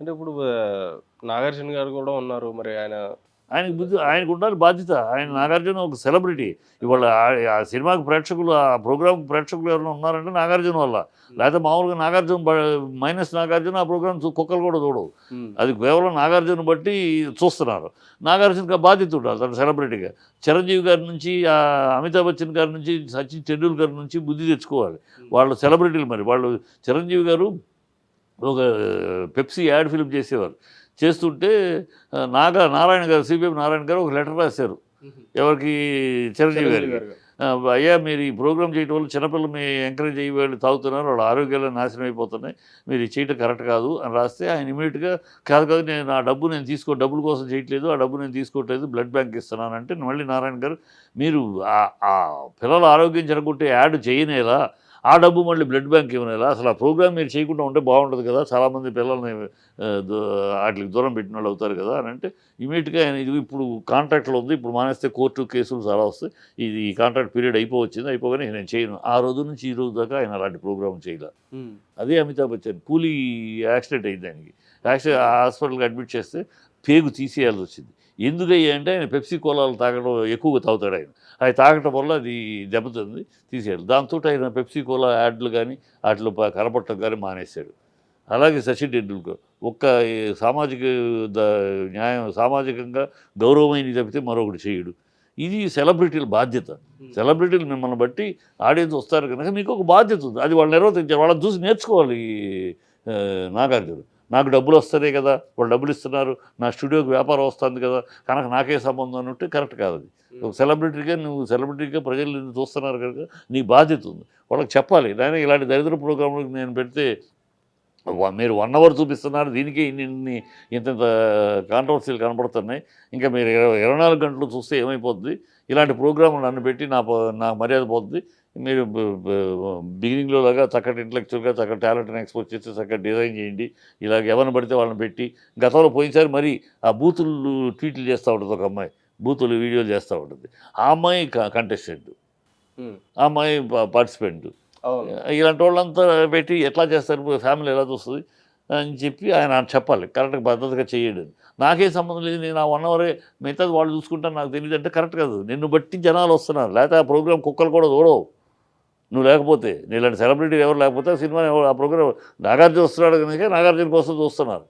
అంటే ఇప్పుడు నాగార్జున గారు కూడా ఉన్నారు మరి ఆయన ఆయనకు బుద్ధి ఆయనకు ఉండాలి బాధ్యత. ఆయన నాగార్జున ఒక సెలబ్రిటీ. ఇవాళ ఆ- సినిమాకి ప్రేక్షకులు ఆ ప్రోగ్రామ్ ప్రేక్షకులు ఎవరైనా ఉన్నారంటే నాగార్జున వల్ల. లేకపోతే మామూలుగా నాగార్జున మైనస్ నాగార్జున ఆ ప్రోగ్రామ్ కుక్కలు కూడా చూడవు. అది కేవలం నాగార్జున బట్టి చూస్తున్నారు. నాగార్జునకి బాధ్యత ఉండాలి తన సెలబ్రిటీగా. చిరంజీవి గారి నుంచి ఆ అమితాబ్ బచ్చన్ గారి నుంచి సచిన్ టెండూల్కర్ నుంచి బుద్ధి తెచ్చుకోవాలి. వాళ్ళు సెలబ్రిటీలు మరి. వాళ్ళు చిరంజీవి గారు ఒక పెప్సీ యాడ్ ఫిల్మ్ చేసేవారు. చేస్తుంటే నాగా నారాయణ గారు సిపిఎం నారాయణ గారు ఒక లెటర్ రాశారు. ఎవరికి? చిరంజీవి గారికి. గారు. అయ్యా మీరు ఈ ప్రోగ్రామ్ చేయడం వల్ల చిన్నపిల్లల్ని ఎంకరేజ్ అయ్యి వాళ్ళు తాగుతున్నారు వాళ్ళ ఆరోగ్యాలు నాశనం అయిపోతున్నాయి మీరు ఇది చేయటం కరెక్ట్ కాదు అని రాస్తే ఆయన ఇమీడియట్గా కాదు కాదు నేను ఆ డబ్బు నేను తీసుకో డబ్బుల కోసం చేయట్లేదు ఆ డబ్బు నేను తీసుకోవట్లేదు బ్లడ్ బ్యాంక్ ఇస్తున్నాను అంటే మళ్ళీ నారాయణ గారు మీరు ఆ- పిల్లల ఆరోగ్యం చెడగొట్టే యాడ్ చేయనేలా ఆ డబ్బు మళ్ళీ బ్లడ్ బ్యాంక్ ఇవ్వనేలా. అసలు ఆ ప్రోగ్రామ్ మీరు చేయకుండా ఉంటే బాగుంటుంది కదా. చాలామంది పిల్లల్ని వాటికి దూరం పెట్టిన వాళ్ళు అవుతారు కదా అని అంటే ఇమీడియట్గా ఆయన ఇది ఇప్పుడు కాంట్రాక్ట్లో ఉంది. ఇప్పుడు మానేస్తే కోర్టు కేసులు చాలా వస్తాయి. ఇది ఈ కాంట్రాక్ట్ పీరియడ్ అయిపోవచ్చింది అయిపోగానే నేను చేయను. ఆ రోజు నుంచి ఈ రోజు దాకా ఆయన అలాంటి ప్రోగ్రామ్ చేయలే. ఉమ్, అదే అమితాబ్ బచ్చన్. కూలీ యాక్సిడెంట్ అయింది ఆయనకి. యాక్సిడెంట్ హాస్పిటల్కి అడ్మిట్ చేస్తే పేగు తీసేయాల్సి వచ్చింది. ఎందుకయ్యా అంటే ఆయన పెప్సీ కోలాలు తాగడం ఎక్కువగా తాగుతాడు ఆయన. అది తాగటం వల్ల అది దెబ్బతింది తీసేయాలి. దాంతో ఆయన పెప్సీ కోలా యాడ్లు కానీ వాటిలో కనపడటం కానీ మానేశాడు. అలాగే సచిన్ టెండూల్కర్ ఒక్క సామాజిక ద- న్యాయం సామాజికంగా గౌరవమైన తప్పితే మరొకటి చేయడు. ఇది సెలబ్రిటీల బాధ్యత. సెలబ్రిటీలు మిమ్మల్ని బట్టి ఆడియన్స్ వస్తారు కనుక మీకు ఒక బాధ్యత ఉంది. అది వాళ్ళు నిర్వర్తించారు. వాళ్ళని చూసి నేర్చుకోవాలి నాగార్జున నాకు డబ్బులు వస్తాయి కదా వాళ్ళు డబ్బులు ఇస్తున్నారు నా స్టూడియోకి వ్యాపారం వస్తుంది కదా కనుక నాకే సంబంధం అన్నట్టు కరెక్ట్ కాదు అది. ఒక సెలబ్రిటీగా నువ్వు సెలబ్రిటీగా ప్రజలు నిన్ను చూస్తున్నారు కనుక నీ బాధ్యత ఉంది. వాళ్ళకి చెప్పాలి నేను ఇలాంటి దరిద్ర ప్రోగ్రాంలకు నేను పెడితే మీరు వన్ అవర్ చూపిస్తున్నారు దీనికి ఇన్ని ఇన్ని ఇంత కాంట్రవర్సీలు కనపడుతున్నాయి. ఇంకా మీరు ఇరవై ఇరవై నాలుగు గంటలు చూస్తే ఏమైపోతుంది ఇలాంటి ప్రోగ్రాములు నన్ను పెట్టి నా నా మర్యాద పోతుంది మీరు బిగినింగ్లో లాగా చక్కటి ఇంటలెక్చువల్గా చక్కటి టాలెంట్ని ఎక్స్పోజ్ చేసి చక్కటి డిజైన్ చేయండి. ఇలాగ ఎవరిని పడితే వాళ్ళని పెట్టి గతంలో పోయినసారి మరి ఆ బూతులు ట్వీట్లు చేస్తూ ఉంటుంది ఒక అమ్మాయి. బూతులు వీడియోలు చేస్తూ ఉంటుంది. ఆ అమ్మాయి కంటెస్టెంట్ ఆ అమ్మాయి పార్టిసిపెంట్ ఇలాంటి వాళ్ళంతా పెట్టి ఎట్లా చేస్తారు? ఫ్యామిలీ ఎలా చూస్తుంది? అని చెప్పి ఆయన చెప్పాలి. కరెక్ట్గా పద్ధతిగా చేయడు. నాకే సంబంధం లేదు. నేను ఆ వన్ అవరే మిగతాది వాళ్ళు చూసుకుంటాను నాకు తెలియదు అంటే కరెక్ట్ కాదు. నిన్ను బట్టి జనాలు వస్తున్నారు. లేకపోతే ఆ ప్రోగ్రామ్ కుక్కలు కూడా చూడవు నువ్వు లేకపోతే నీలాంటి సెలబ్రిటీ ఎవరు లేకపోతే సినిమా ఎవరు ఆ ప్రోగ్రామ్ నాగార్జున వస్తున్నాడు కనుక నాగార్జున కోసం చూస్తున్నారు.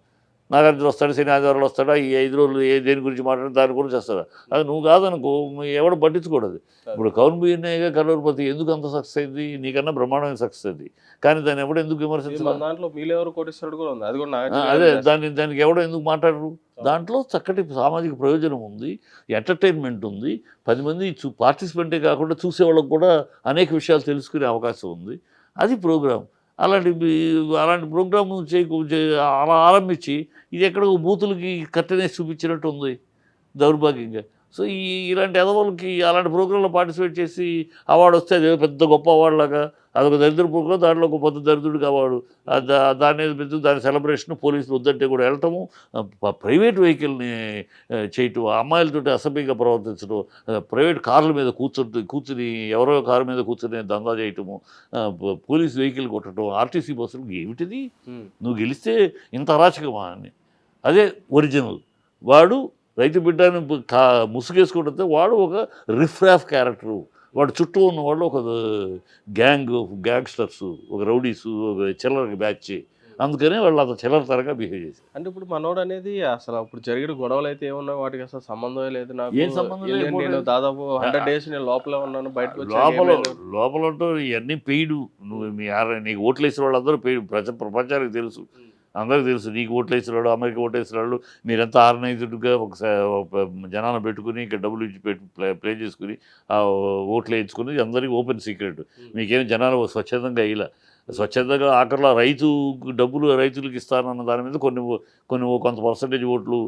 నాగార్జున వస్తాడు శని ఆదివారాలు వస్తాడా ఈ ఐదు రోజులు ఏ దేని గురించి మాట్లాడి దాని గురించి వస్తాడా? అది నువ్వు కాదనుకో ఎవడు పట్టించుకోడదు. ఇప్పుడు కౌన్ బియ్యనేగా కరోర్పతి ఎందుకు అంత సక్సెస్ అయింది? నీకన్నా బ్రహ్మాండమైన సక్సెస్ అయింది కానీ దాన్ని ఎవడు ఎందుకు విమర్శించాలి దాంట్లో కూడా ఉంది. అది కూడా అదే దాన్ని దానికి ఎవడో ఎందుకు మాట్లాడరు? దాంట్లో చక్కటి సామాజిక ప్రయోజనం ఉంది ఎంటర్టైన్మెంట్ ఉంది. పది మంది చూ పార్టిసిపెంటే కాకుండా చూసేవాళ్ళకి కూడా అనేక విషయాలు తెలుసుకునే అవకాశం ఉంది. అది ప్రోగ్రామ్ అలాంటి అలాంటి ప్రోగ్రామ్ చేయకు అలా ఆరంభించి ఇది ఎక్కడో బూతులకి కట్టనేసి చూపించినట్టు ఉంది దౌర్భాగ్యంగా. సో ఈ ఇలాంటి ఎదవలకి అలాంటి ప్రోగ్రాంలో పార్టిసిపేట్ చేసి అవార్డు వస్తే అదే పెద్ద గొప్ప అవార్డు లాగా అదొక దరిద్ర ప్రోగ్రాం దాంట్లో ఒక పెద్ద దరిద్రుడికి అవార్డు ఆ దా- దాని మీద పెద్ద దాని సెలబ్రేషన్ పోలీసులు వద్దంటే కూడా వెళ్ళటము ప్రైవేట్ వెహికల్ని చేయటం అమ్మాయిలతోటి అసభ్యంగా ప్రవర్తించడం ప్రైవేట్ కార్ల మీద కూర్చుంటూ కూర్చుని ఎవరో కారు మీద కూర్చుని దందా చేయటము పోలీస్ వెహికల్ కొట్టడం ఆర్టీసీ బస్సులు ఏమిటిది? నువ్వు గెలిస్తే ఇంత అరాచకమా అని. అదే ఒరిజినల్. వాడు రైతు బిడ్డని కా ముసుగేసుకుంటే వాడు ఒక రిఫ్రాఫ్ క్యారెక్టరు. వాడు చుట్టూ ఉన్న వాళ్ళు ఒక గ్యాంగ్ గ్యాంగ్స్టర్స్ ఒక రౌడీస్ ఒక చిల్లర బ్యాచ్ అందుకనే వాళ్ళు అంత చిల్లర తరంగా బిహేవ్ చేశారు. అంటే ఇప్పుడు మనోడు అనేది అసలు అప్పుడు జరిగిన గొడవలు అయితే ఏమున్నా వాటికి అసలు సంబంధమే లేదు నాకు. ఏం సంబంధం లేకపోతే- నేను దాదాపు హండ్రెడ్ డేస్ నేను లోపలే ఉన్నాను బయటకు వచ్చాక లోపల లేదు. లోపల ఉంటూ ఇవన్నీ పెయిడ్. నువ్వు మీ ఆర- నీకు ఓట్లు వేసిన వాళ్ళందరూ పెయిడ్. ప్రజ ప్రపంచానికి తెలుసు. అందరికీ తెలుసు నీకు ఓట్లు వేసిన వాళ్ళు అమెరికా ఓట్లు వేసిన వాళ్ళు మీరంతా ఆర్గనైజ్డ్గా ఒకసారి జనాలను పెట్టుకుని ఇక్కడ డబ్బులు ఇచ్చి పెట్టి ప్లే ప్లే చేసుకుని ఓట్లు వేయించుకుని అందరికీ ఓపెన్ సీక్రెట్. మీకేం జనాలు స్వచ్ఛందంగా ఇలా స్వచ్ఛందంగా ఆఖరిలో రైతు డబ్బులు రైతులకు ఇస్తానన్న దాని మీద కొన్ని కొన్ని కొంత పర్సంటేజ్ ఓట్లు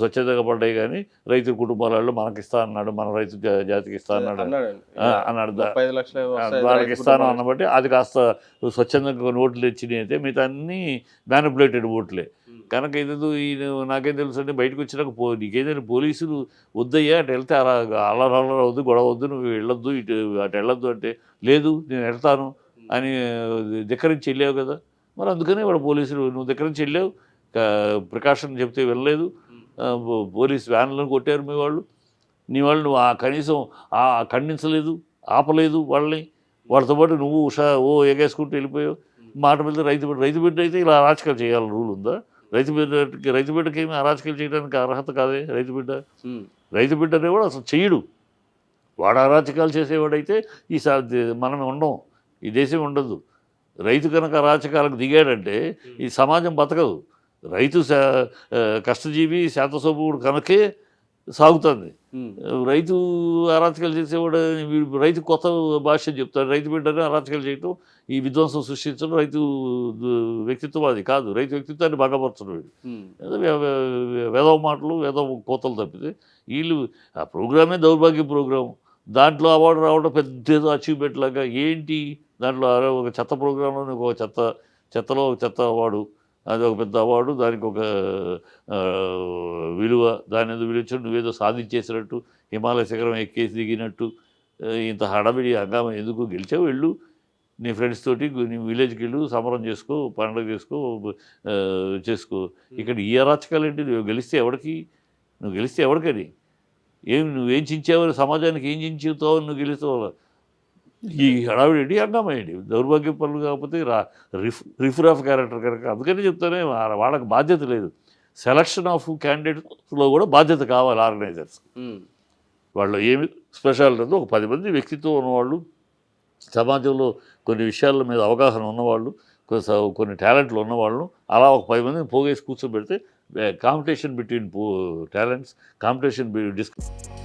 స్వచ్ఛందంగా పడ్డాయి కానీ రైతు కుటుంబాల వాళ్ళు మనకి ఇస్తా అన్నాడు మన రైతు జాతికి ఇస్తా అన్నాడు అన్నాడు వాళ్ళకి ఇస్తాను. అన్నబట్టి అది కాస్త స్వచ్ఛందంగా కొన్ని ఓట్లు తెచ్చినాయి అయితే మిగతా అన్నీ మ్యానిపులేటెడ్ ఓట్లే. కనుక ఇది ఈ నాకేం తెలుసు అంటే బయటకు వచ్చినాక పో నీకేదైనా పోలీసులు వద్దయ్యా అటు వెళ్తే అలా అల్లరి అల్లరి వద్దు గొడవ వద్దు నువ్వు వెళ్ళొద్దు ఇటు అటు వెళ్ళొద్దు అంటే లేదు నేను వెళ్తాను అని ధిక్కరించి వెళ్ళావు కదా? మరి అందుకనే వాడు పోలీసులు నువ్వు దగ్గర నుంచి వెళ్ళావు ప్రికాషన్ చెప్తే వెళ్ళలేదు పోలీస్ వ్యాన్లను కొట్టారు మీ వాళ్ళు. నీ వాళ్ళు నువ్వు ఆ కనీసం ఆ ఖండించలేదు ఆపలేదు వాళ్ళని. వాళ్ళతో పాటు నువ్వు ఉషా ఓ ఎగేసుకుంటూ వెళ్ళిపోయావు. మాట మీద రైతు బిడ్డ రైతు బిడ్డ అయితే ఇలా అరాచకాలు చేయాలని రూల్ ఉందా? రైతు బిడ్డకి రైతు బిడ్డకి ఏమి అరాచకాలు చేయడానికి అర్హత కాదే రైతు బిడ్డ? రైతు బిడ్డ అనేవాడు అసలు చేయడు. వాడు అరాచకాలు చేసేవాడైతే ఈ మనం ఉండం. ఈ దేశం ఉండదు. రైతు కనుక అరాచకాలకు దిగాడంటే ఈ సమాజం బతకదు. రైతు కష్టజీవి శాతసోపుడు కనుకే సాగుతుంది. రైతు అరాచకాలు చేసేవాడు వీడు రైతు కొత్త భాష చెప్తాడు రైతు బిడ్డనే అరాచకాలు చేయటం ఈ విధ్వంసం సృష్టించడం రైతు వ్యక్తిత్వం కాదు. రైతు వ్యక్తిత్వాన్ని భంగపరచడం వీడు. ఉమ్, ఏదో వె- వె- వెధవ మాటలు వెధవ కోతలు తప్పితే వీళ్ళు ఆ ప్రోగ్రామే దౌర్భాగ్య ప్రోగ్రాం దాంట్లో అవార్డు రావడం పెద్ద ఏదో అచీవ్మెంట్ లాగా. ఏంటి? దాంట్లో అరే ఒక చెత్త ప్రోగ్రాంలో ఒక చెత్త చెత్తలో ఒక చెత్త అవార్డు. అది ఒక పెద్ద అవార్డు. దానికి ఒక విలువ. దాని ఏదో విలువ నువ్వేదో సాధించేసినట్టు హిమాలయ శిఖరం ఎక్కేసి దిగినట్టు ఇంత హడావిడి హంగామా ఎందుకు? గెలిచావు వెళ్ళు. నీ ఫ్రెండ్స్ తోటి నీ విలేజ్కి వెళ్ళు సమరం చేసుకో పండుగ చేసుకో చేసుకో. ఇక్కడ ఈ అరాచకాలు ఏంటి? నువ్వు గెలిస్తే ఎవడికి? నువ్వు గెలిస్తే ఎవడికని ఏం నువ్వేం చించావని సమాజానికి ఏం చించుతావు నువ్వు గెలుస్తావు? ఈ హడావిడి ఏంటి దౌర్భాగ్య పనులు కాకపోతే రా రిఫ్ రిఫర్ ఆఫ్ క్యారెక్టర్ కనుక అందుకని చెప్తానే వాళ్ళకి బాధ్యత లేదు. సెలక్షన్ ఆఫ్ క్యాండిడేట్స్లో కూడా బాధ్యత కావాలి ఆర్గనైజర్స్. వాళ్ళు ఏమి స్పెషాలిటీ ఉందో ఒక పది మంది వ్యక్తిత్వం ఉన్నవాళ్ళు సమాజంలో కొన్ని విషయాల మీద అవగాహన ఉన్నవాళ్ళు కొన్ని టాలెంట్లు ఉన్నవాళ్ళు అలా ఒక పది మందిని పోగేసి కూర్చోబెడితే competition between talents, competition between.